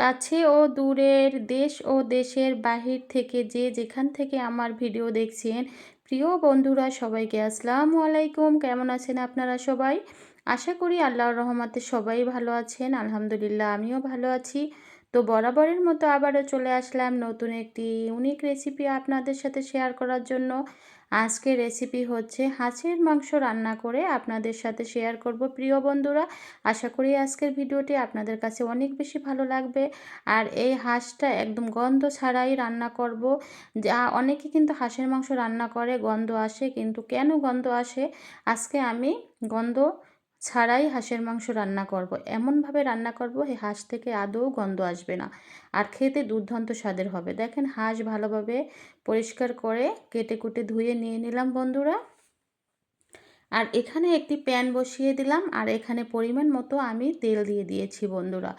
কাছে ও দূরের দেশ ও দেশের বাহির থেকে যে যেখান থেকে আমার ভিডিও দেখছেন, প্রিয় বন্ধুরা সবাইকে আসসালামু আলাইকুম। কেমন আছেন আপনারা সবাই? আশা করি আল্লাহর রহমতে সবাই ভালো আছেন। আলহামদুলিল্লাহ, আমিও ভালো আছি। তো বরাবরের মতো আবারও চলে আসলাম নতুন একটি ইউনিক রেসিপি আপনাদের সাথে শেয়ার করার জন্য। আজকের রেসিপি হচ্ছে হাঁসের মাংস রান্না করে আপনাদের সাথে শেয়ার করব। প্রিয় বন্ধুরা, আশা করি আজকের ভিডিওটি আপনাদের কাছে অনেক বেশি ভালো লাগবে। আর এই হাঁসটা একদম গন্ধ ছাড়াই রান্না করব। যা অনেকে কিন্তু হাঁসের মাংস রান্না করে, গন্ধ আসে, কিন্তু কেন গন্ধ আসে? আজকে আমি গন্ধ ছাড়াই হাঁসের মাংস রান্না করব। এমনভাবে রান্না করব এই হাঁস থেকে আদৌ গন্ধ আসবে না। আর খেতে দুর্ধান্ত স্বাদের হবে। দেখেন হাঁস ভালোভাবে পরিষ্কার করে কেটে কুটে ধুয়ে নিয়ে নিলাম বন্ধুরা। আর এখানে একটি প্যান বসিয়ে দিলাম। আর এখানে পরিমাণ মতো আমি তেল দিয়ে দিয়েছি বন্ধুরা।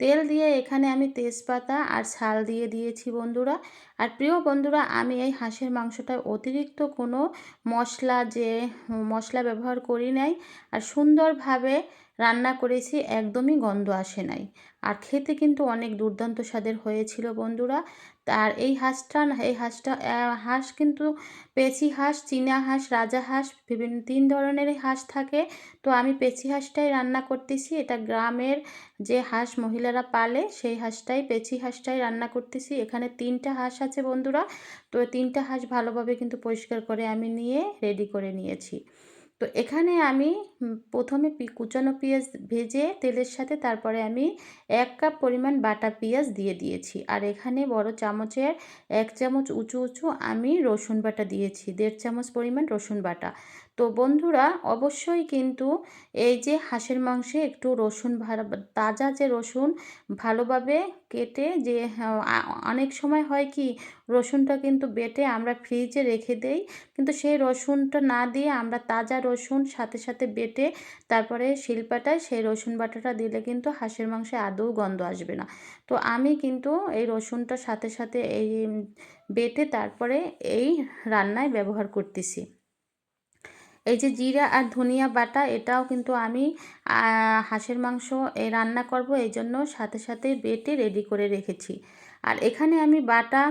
তেল দিয়ে এখানে আমি তেজপাতা আর ছাল দিয়ে দিয়েছি বন্ধুরা। আর প্রিয় বন্ধুরা, আমি এই হাঁসের মাংসটায় অতিরিক্ত কোনো মশলা যে, মশলা ব্যবহার করি নাই আর সুন্দরভাবে রান্না করেছি, একদমই গন্ধ আসে নাই। আর খেতে কিন্তু অনেক দুর্দান্ত স্বাদের হয়েছিল বন্ধুরা। আর এই হাঁসটা এই হাঁসটা হাঁস কিন্তু পেঁচি হাঁস, চীনা হাঁস, রাজা হাঁস, বিভিন্ন তিন ধরনের হাঁস থাকে। তো আমি পেঁচি হাঁসটাই রান্না করতেছি। এটা গ্রামের যে হাঁস মহিলারা পালে, সেই হাঁসটাই, পেঁচি হাঁসটাই রান্না করতেছি। এখানে তিনটা হাঁস আছে বন্ধুরা। তো তিনটা হাঁস ভালোভাবে কিন্তু পরিষ্কার করে আমি নিয়ে রেডি করে নিয়েছি। তো এখানে আমি প্রথমে কুচানো পেঁয়াজ ভেজে তেলের সাথে তারপরে আমি এক কাপ পরিমাণ বাটা পেঁয়াজ দিয়ে দিয়েছি। আর এখানে বড় চামচের এক চামচ উঁচু উঁচু আমি রসুন বাটা দিয়েছি, দেড় চামচ পরিমাণ রসুন বাটা। তো বন্ধুরা, অবশ্যই কিন্তু এই যে হাঁসের মাংসে একটু রসুন তাজা যে রসুন ভালোভাবে কেটে যে অনেক সময় হয় কি রসুনটা কিন্তু বেটে আমরা ফ্রিজে রেখে দেই। কিন্তু সেই রসুনটা না দিয়ে আমরা তাজা রসুন সাথে সাথে বেটে তারপরে শিলপাটায় সেই রসুন বাটাটা দিলে কিন্তু হাঁসের মাংসে আদৌ গন্ধ আসবে না। তো আমি কিন্তু এই রসুনটার সাথে সাথে এই বেটে তারপরে এই রান্নায় ব্যবহার করতেছি। এই যে জিরা আর ধনিয়া বাটা, এটাও কিন্তু আমি হাঁসের মাংস এই রান্না করব, এই জন্য সাথে সাথে বেটে রেডি করে রেখেছি। আর এখানে আমি বাটা,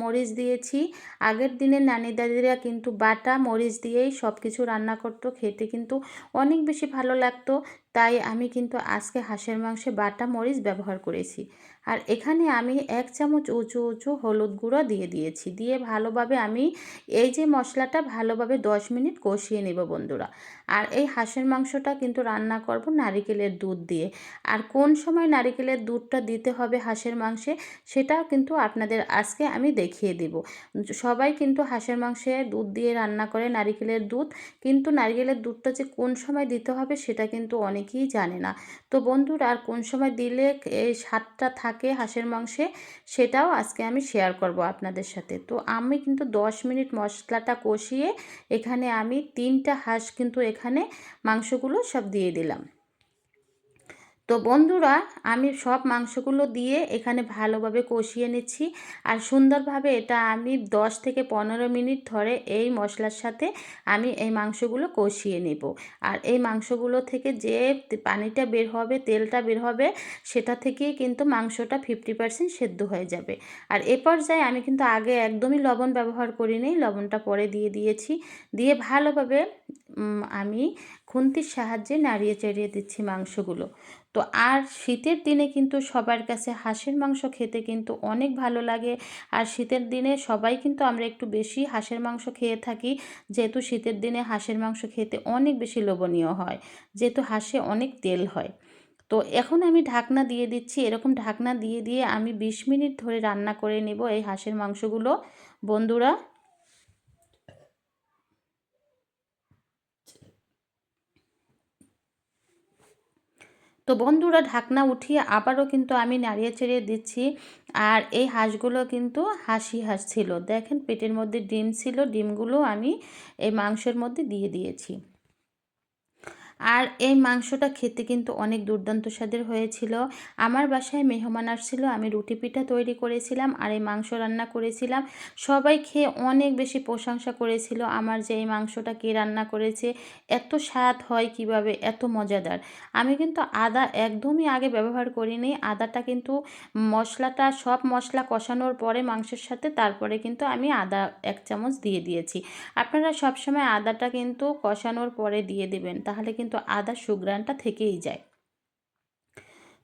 মরিচ দিয়েছি। আগের দিনের নানি দাদিরা কিন্তু বাটা, মরিচ দিয়েই সব কিছু রান্না করতো, খেতে কিন্তু অনেক বেশি ভালো লাগতো। তাই আমি কিন্তু আজকে হাঁসের মাংসে বাটা, মরিচ ব্যবহার করেছি। আর এখানে আমি এক চামচ উঁচু উঁচু হলুদ গুঁড়ো দিয়ে দিয়েছি। দিয়ে ভালোভাবে আমি এই যে মশলাটা ভালোভাবে দশ মিনিট কষিয়ে নেব বন্ধুরা। আর এই হাঁসের মাংসটা কিন্তু রান্না করব নারিকেলের দুধ দিয়ে। আর কোন সময় নারিকেলের দুধটা দিতে হবে হাঁসের মাংসে, সেটাও কিন্তু আপনাদের আজকে আমি দেখিয়ে দেব। সবাই কিন্তু হাঁসের মাংসে দুধ দিয়ে রান্না করে নারিকেলের দুধ, কিন্তু নারিকেলের দুধটা যে কোন সময় দিতে হবে সেটা কিন্তু অনেকেই জানে না। তো বন্ধুরা, আর কোন সময় দিলে এই স্বাদটা থাকে হাঁসের মাংসে, সেটাও আজকে আমি শেয়ার করব আপনাদের সাথে। তো আমি কিন্তু দশ মিনিট মশলাটা কষিয়ে এখানে আমি তিনটা হাঁস কিন্তু এখানে মাংসগুলো সব দিয়ে দিলাম। তো বন্ধুরা, আমি সব মাংসগুলো দিয়ে এখানে ভালোভাবে কষিয়ে নিচ্ছি। আর সুন্দরভাবে এটা আমি 10 থেকে পনেরো মিনিট ধরে এই মশলার সাথে আমি এই মাংসগুলো কষিয়ে নেব। আর এই মাংসগুলো থেকে যে পানিটা বের হবে, তেলটা বের হবে, সেটা থেকেই কিন্তু মাংসটা ফিফটি পারসেন্ট সেদ্ধ হয়ে যাবে। আর এ পর্যায়ে আমি কিন্তু আগে একদমই লবণ ব্যবহার করিনি, লবণটা পরে দিয়ে দিয়েছি। দিয়ে ভালোভাবে আমি খুন্তির সাহায্যে নাড়িয়ে চাড়িয়ে দিচ্ছি মাংসগুলো। তো আর শীতের দিনে কিন্তু সবার কাছে হাঁসের মাংস খেতে কিন্তু অনেক ভালো লাগে। আর শীতের দিনে সবাই কিন্তু আমরা একটু বেশি হাঁসের মাংস খেয়ে থাকি। যেহেতু শীতের দিনে হাঁসের মাংস খেতে অনেক বেশি লোভনীয় হয়। যেহেতু হাঁসে অনেক তেল হয়। তো এখন আমি ঢাকনা দিয়ে দিচ্ছি। এরকম ঢাকনা দিয়ে দিয়ে আমি ২০ মিনিট ধরে রান্না করে নেব এই হাঁসের মাংসগুলো। বন্ধুরা তো বন্ধুরা, ঢাকনা উঠিয়ে আবারও কিন্তু আমি নাড়িয়ে চেড়িয়ে দিচ্ছি। আর এই হাঁসগুলো কিন্তু হাসি হাঁস ছিল। দেখেন, পেটের মধ্যে ডিম ছিল, ডিমগুলো আমি এই মাংসের মধ্যে দিয়ে দিয়েছি। আর এই মাংসটা খেতে কিন্তু অনেক দুর্দান্ত স্বাদের হয়েছিল। আমার বাসায় মেহমান আসছিল, আমি রুটি পিঠা তৈরি করেছিলাম আর এই মাংস রান্না করেছিলাম। সবাই খেয়ে অনেক বেশি প্রশংসা করেছিল আমার যে এই মাংসটা কে রান্না করেছে, এত স্বাদ হয় কীভাবে, এত মজাদার। আমি কিন্তু আদা একদমই আগে ব্যবহার করিনি, আদাটা কিন্তু মশলাটা, সব মশলা কষানোর পরে মাংসের সাথে তারপরে কিন্তু আমি আদা এক চামচ দিয়ে দিয়েছি। আপনারা সবসময় আদাটা কিন্তু কষানোর পরে দিয়ে দেবেন, তাহলে কিন্তু আদা সুগ্রানটা থেকেই যায়।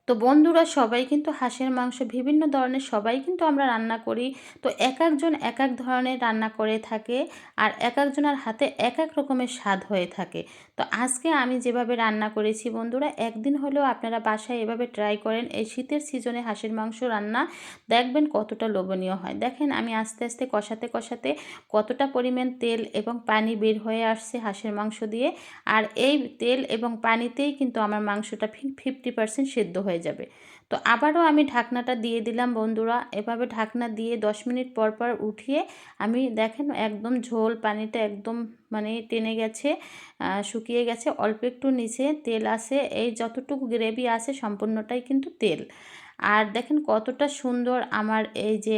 তো বন্ধুরা সবাই কিন্তু হাঁসের মাংস বিভিন্ন ধরনের সবাই কিন্তু আমরা রান্না করি। তো এক একজন এক এক ধরনের রান্না করে থাকে আর এক একজনের হাতে এক এক রকমের স্বাদ হয়ে থাকে। তো আজকে আমি যেভাবে রান্না করেছি বন্ধুরা, একদিন হলেও আপনারা বাসায় এভাবে ট্রাই করেন এই শীতের সিজনে হাঁসের মাংস রান্না। দেখবেন কতটা লোভনীয় হয়। দেখেন আমি আস্তে আস্তে কষাতে কষাতে কতটা পরিমাণ তেল এবং পানি বের হয়ে আসছে হাঁসের মাংস দিয়ে। আর এই তেল এবং পানিতেই কিন্তু আমার মাংসটা ফিফটি পার্সেন্ট সেদ্ধ হয়ে যাবে। তো আবারও আমি ঢাকনাটা দিয়ে দিলাম বন্ধুরা। এভাবে ঢাকনা দিয়ে দশ মিনিট পর পর উঠিয়ে আমি দেখেন একদম ঝোল পানিটা একদম মানে টেনে গেছে শুকিয়ে গেছে। অল্প একটু নিচে তেল আছে, এই যতটুকু গ্রেভি আছে সম্পূর্ণটাই কিন্তু তেল। আর দেখেন কতটা সুন্দর আমার এই যে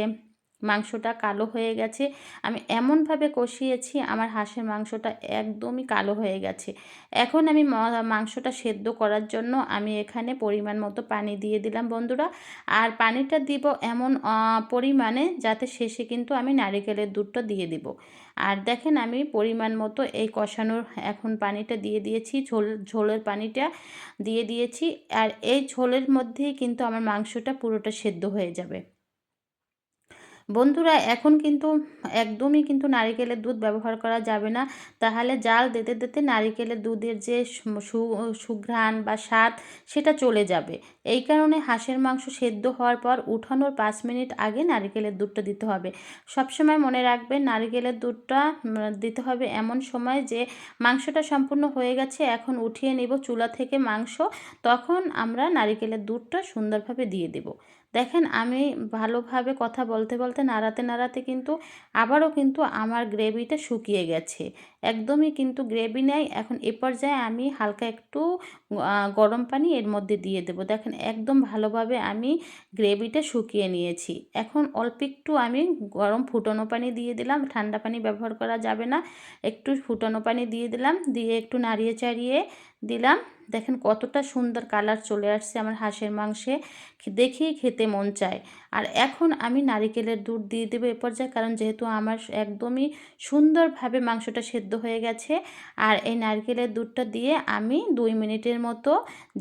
মাংসটা কালো হয়ে গেছে। আমি এমনভাবে কষিয়েছি, আমার হাঁসের মাংসটা একদমই কালো হয়ে গেছে। এখন আমি মাংসটা সেদ্ধ করার জন্য আমি এখানে পরিমাণ মতো পানি দিয়ে দিলাম বন্ধুরা। আর পানিটা দিব এমন পরিমাণে যাতে শেষে কিন্তু আমি নারিকেলের দুধটা দিয়ে দিব। আর দেখেন আমি পরিমাণ মতো এই কষানোর এখন পানিটা দিয়ে দিয়েছি, ঝোল, ঝোলের পানিটা দিয়ে দিয়েছি। আর এই ঝোলের মধ্যেই কিন্তু আমার মাংসটা পুরোটা সেদ্ধ হয়ে যাবে। বন্ধুরা, এখন কিন্তু একদমই কিন্তু নারিকেলের দুধ ব্যবহার করা যাবে না। তাহলে জাল দিতে দিতে নারিকেলের দুধের যে সুঘ্রাণ বা স্বাদ, সেটা চলে যাবে। এই কারণে হাঁসের মাংস সেদ্ধ হওয়ার পর উঠানোর পাঁচ মিনিট আগে নারিকেলের দুধটা দিতে হবে। সবসময় মনে রাখবেন, নারিকেলের দুধটা দিতে হবে এমন সময় যে মাংসটা সম্পূর্ণ হয়ে গেছে, এখন উঠিয়ে নেব চুলা থেকে মাংস, তখন আমরা নারিকেলের দুধটা সুন্দরভাবে দিয়ে দেব। দেখেন আমি ভালোভাবে কথা বলতে বলতে, নাড়াতে নাড়াতে কিন্তু আবারও কিন্তু আমার গ্রেভিটা শুকিয়ে গেছে। একদমই কিন্তু গ্রেভি নেই। এখন এ পর্যায়ে আমি হালকা একটু গরম পানি এর মধ্যে দিয়ে দেবো। দেখেন একদম ভালোভাবে আমি গ্রেভিটা শুকিয়ে নিয়েছি। এখন অল্প একটু আমি গরম ফুটনো পানি দিয়ে দিলাম। ঠান্ডা পানি ব্যবহার করা যাবে না। একটু ফুটনো পানি দিয়ে দিলাম। দিয়ে একটু নাড়িয়ে, চাড়িয়ে দিলাম। দেখেন কতটা সুন্দর কালার চলে আসছে আমার হাঁসের মাংসে। দেখেই খেতে মন চায়। আর এখন আমি নারিকেলের দুধ দিয়ে দেবো এ পর্যায়ে, কারণ যেহেতু আমার একদমই সুন্দরভাবে মাংসটা সেদ্ধ হয়ে গেছে, আর এই নারকেলের দুধটা দিয়ে আমি দুই মিনিটের মতো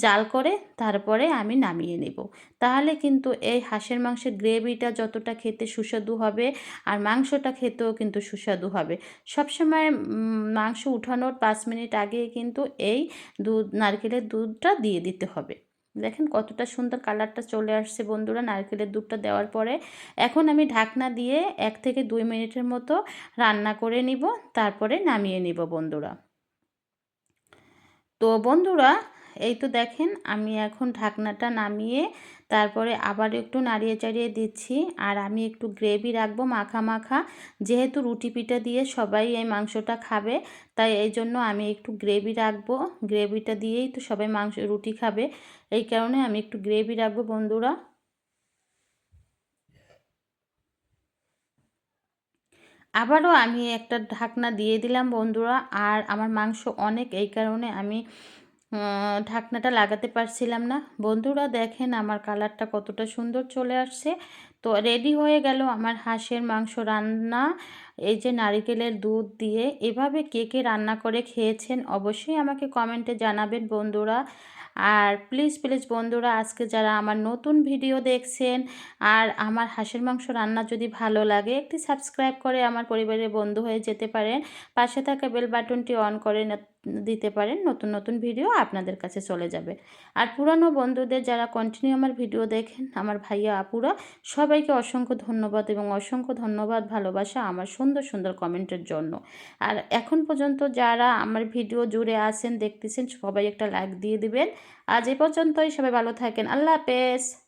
জাল করে তারপরে আমি নামিয়ে নেব। তাহলে কিন্তু এই হাঁসের মাংসের গ্রেভিটা যতটা খেতে সুস্বাদু হবে, আর মাংসটা খেতেও কিন্তু সুস্বাদু হবে। সবসময় মাংস উঠানোর পাঁচ মিনিট আগে কিন্তু এই দুধ, নারকেলের দুধটা দিয়ে দিতে হবে। দেখেন কতটা সুন্দর কালারটা চলে আসছে বন্ধুরা নারকেলের দুধটা দেওয়ার পরে। এখন আমি ঢাকনা দিয়ে এক থেকে দুই মিনিটের মতো রান্না করে নিব, তারপরে নামিয়ে নিব বন্ধুরা। তো বন্ধুরা এই তো দেখেন, আমি এখন ঢাকনাটা নামিয়ে তারপরে আবার একটু নাড়িয়ে চাড়িয়ে দিচ্ছি। আর আমি একটু গ্রেভি রাখব মাখা মাখা। যেহেতু রুটি পিঠা দিয়ে সবাই এই মাংসটা খাবে, তাই এই জন্য আমি একটু গ্রেভি রাখব। গ্রেভিটা দিয়েই তো সবাই মাংস, রুটি খাবে। এই কারণে আমি একটু গ্রেভি রাখব বন্ধুরা। আবারও আমি একটা ঢাকনা দিয়ে দিলাম বন্ধুরা। আর আমার মাংস অনেক, এই কারণে আমি ঢাকনাটা লাগাতে পারছিলাম না। বন্ধুরা দেখেন আমার কালারটা কতটা সুন্দর চলে আসছে। তো রেডি হয়ে গেল আমার হাঁসের মাংস রান্না। এই যে নারিকেলের দুধ দিয়ে এভাবে কে কে রান্না করে খেয়েছেন অবশ্যই আমাকে কমেন্টে জানাবেন বন্ধুরা। আর প্লিজ প্লিজ বন্ধুরা আজকে যারা আমার নতুন ভিডিও দেখছেন আর আমার হাঁসের মাংস রান্না যদি ভালো লাগে, একটি সাবস্ক্রাইব করে আমার পরিবারের বন্ধু হয়ে যেতে পারেন। পাশে থাকা বেল বাটনটি অন করে দিতে পারেন, নতুন নতুন ভিডিও আপনাদের কাছে চলে যাবে। আর পুরানো বন্ধুদের যারা কন্টিনিউ আমার ভিডিও দেখেন, আমার ভাইয়া, আপুরা, সবাইকে অসংখ্য ধন্যবাদ এবং অসংখ্য ধন্যবাদ, ভালোবাসা আমার সুন্দর সুন্দর কমেন্টের জন্য। আর এখন পর্যন্ত যারা আমার ভিডিও জুড়ে আসেন দেখতেছেন, সবাই একটা লাইক দিয়ে দিবেন। আজ এ পর্যন্তই, সবাই ভালো থাকেন। আল্লাহ হাফেজ।